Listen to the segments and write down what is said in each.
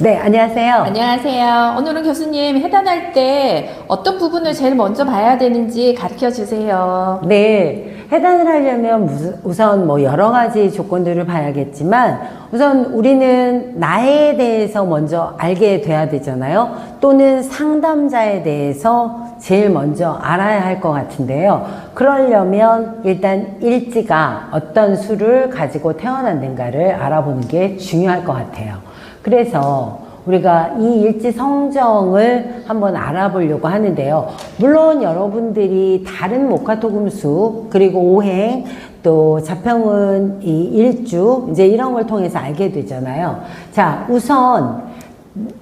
네, 안녕하세요. 안녕하세요. 오늘은 교수님 해단할 때 어떤 부분을 제일 먼저 봐야 되는지 가르쳐 주세요. 네, 해단을 하려면 우선 뭐 여러 가지 조건들을 봐야겠지만 우선 우리는 나에 대해서 먼저 알게 돼야 되잖아요. 또는 상담자에 대해서 제일 먼저 알아야 할 것 같은데요. 그러려면 일단 일지가 어떤 수를 가지고 태어났는가를 알아보는 게 중요할 것 같아요. 그래서 우리가 이 일지 성정을 한번 알아보려고 하는데요. 물론 여러분들이 다른 목화토금수 그리고 오행 또 자평은 이 일주 이제 이런 걸 통해서 알게 되잖아요. 자, 우선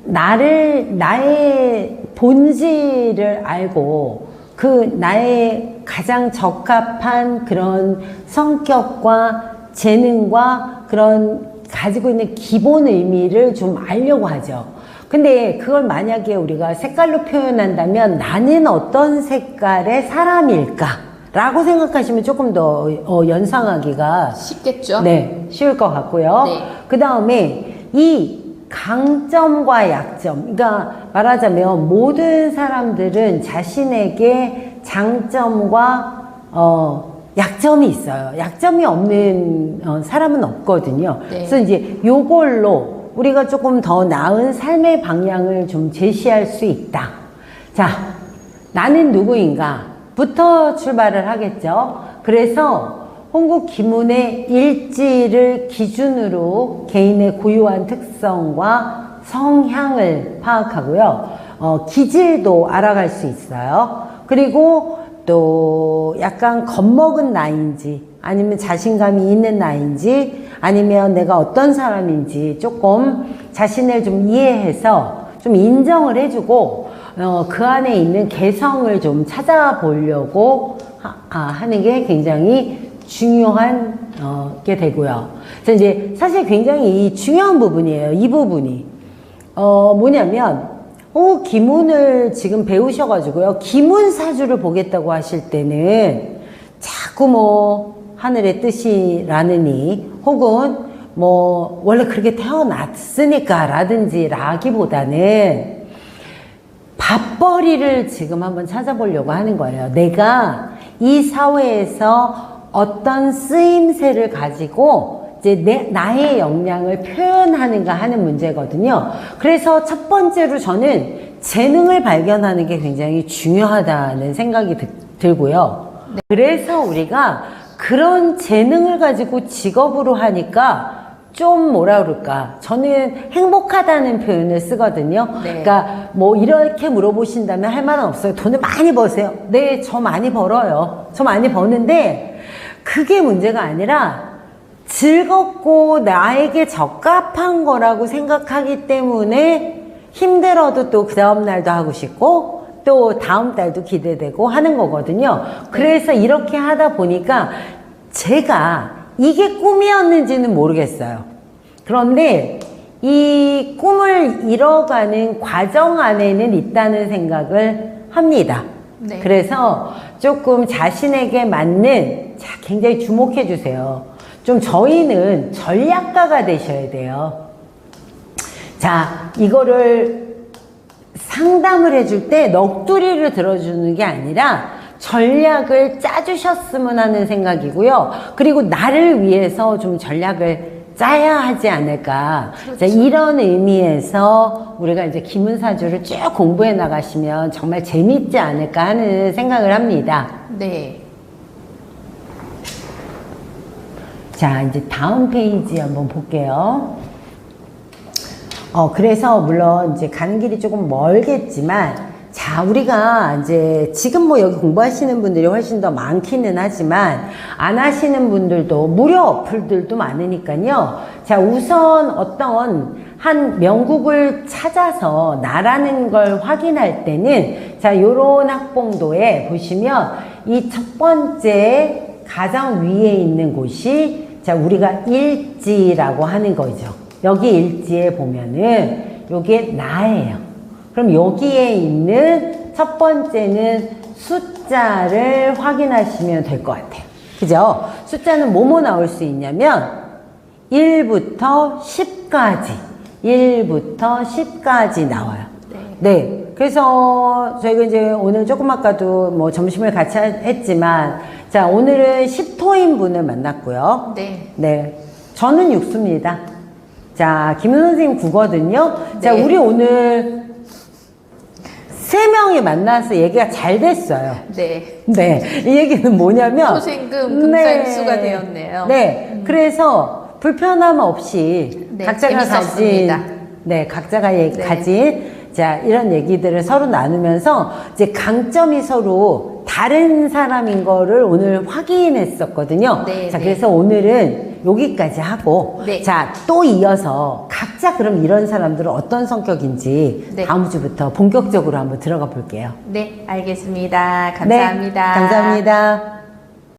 나를 나의 본질을 알고 그 나의 가장 적합한 그런 성격과 재능과 그런 가지고 있는 기본 의미를 좀 알려고 하죠. 근데 그걸 만약에 우리가 색깔로 표현한다면 나는 어떤 색깔의 사람일까? 라고 생각하시면 조금 더 어, 연상하기가 쉽겠죠? 네, 쉬울 것 같고요. 네. 그 다음에 이 강점과 약점, 그러니까 말하자면 모든 사람들은 자신에게 장점과 어, 약점이 있어요. 약점이 없는 어, 사람은 없거든요. 네. 그래서 이제 요걸로 우리가 조금 더 나은 삶의 방향을 좀 제시할 수 있다. 자, 나는 누구인가?부터 출발을 하겠죠. 그래서 홍국 기문의 일지를 기준으로 개인의 고유한 특성과 성향을 파악하고요. 어, 기질도 알아갈 수 있어요. 그리고 또 약간 겁먹은 나인지 아니면 자신감이 있는 나인지 아니면 내가 어떤 사람인지 조금 자신을 좀 이해해서 좀 인정을 해주고 어, 그 안에 있는 개성을 좀 찾아보려고 하, 아, 하는 게 굉장히 중요한 어, 게 되고요. 그래서 이제 사실 굉장히 이 중요한 부분이에요. 이 부분이 어, 뭐냐면 어, 기문을 지금 배우셔가지고요. 기문 사주를 보겠다고 하실 때는 자꾸 뭐 하늘의 뜻이라느니 혹은 뭐 원래 그렇게 태어났으니까 라든지 라기보다는 밥벌이를 지금 한번 찾아보려고 하는 거예요. 내가 이 사회에서 어떤 쓰임새를 가지고 이제 내, 나의 역량을 표현하는가 하는 문제거든요. 그래서 첫 번째로 저는 재능을 발견하는 게 굉장히 중요하다는 생각이 드- 들고요. 그래서 우리가 그런 재능을 가지고 직업으로 하니까 좀 뭐라 그럴까. 저는 행복하다는 표현을 쓰거든요. 네. 그러니까 뭐 이렇게 물어보신다면 할 말은 없어요. 돈을 많이 버세요. 네, 저 많이 벌어요. 저 많이 버는데 그게 문제가 아니라 즐겁고 나에게 적합한 거라고 생각하기 때문에 힘들어도 또 그 다음 날도 하고 싶고 또 다음 달도 기대되고 하는 거거든요. 그래서 이렇게 하다 보니까 제가 이게 꿈이었는지는 모르겠어요. 그런데 이 꿈을 이뤄가는 과정 안에는 있다는 생각을 합니다. 네. 그래서 조금 자신에게 맞는, 자, 굉장히 주목해 주세요. 좀 저희는 전략가가 되셔야 돼요. 자, 이거를 상담을 해줄 때 넋두리를 들어주는 게 아니라 전략을 짜주셨으면 하는 생각이고요. 그리고 나를 위해서 좀 전략을 짜야 하지 않을까. 자, 이런 의미에서 우리가 이제 기문사주를 쭉 공부해 나가시면 정말 재밌지 않을까 하는 생각을 합니다. 네. 자, 이제 다음 페이지 한번 볼게요. 어, 그래서 물론 이제 가는 길이 조금 멀겠지만, 자, 우리가 이제 지금 뭐 여기 공부하시는 분들이 훨씬 더 많기는 하지만, 안 하시는 분들도 무료 어플들도 많으니까요. 자, 우선 어떤 한 명국을 찾아서 나라는 걸 확인할 때는, 자, 요런 학봉도에 보시면 이 첫 번째 가장 위에 있는 곳이 자, 우리가 일지라고 하는 거죠. 여기 일지에 보면은 요게 나예요. 그럼 여기에 있는 첫 번째는 숫자를 확인하시면 될 것 같아요. 그죠? 숫자는 뭐뭐 나올 수 있냐면 1부터 10까지 1부터 10까지 나와요. 네. 네. 그래서 저희가 이제 오늘 조금 아까도 뭐 점심을 같이 하- 했지만 자, 오늘은 10토인 분을 만났고요. 네. 네. 저는 육수입니다. 자, 김은 선생님 국어거든요. 자, 네. 우리 오늘 세 명이 만나서 얘기가 잘 됐어요. 네. 네. 이 얘기는 뭐냐면. 토생금 금산수가 되었네요. 음. 네. 그래서 불편함 없이 네, 각자가 재밌었습니다. 가진, 네, 각자가 예- 네. 가진, 자, 이런 얘기들을 서로 나누면서 이제 강점이 서로 다른 사람인 거를 오늘 확인했었거든요. 네, 자, 네. 그래서 오늘은 여기까지 하고, 네. 자, 또 이어서 각자 그럼 이런 사람들은 어떤 성격인지 네. 다음 주부터 본격적으로 한번 들어가 볼게요. 네, 알겠습니다. 감사합니다. 네, 감사합니다.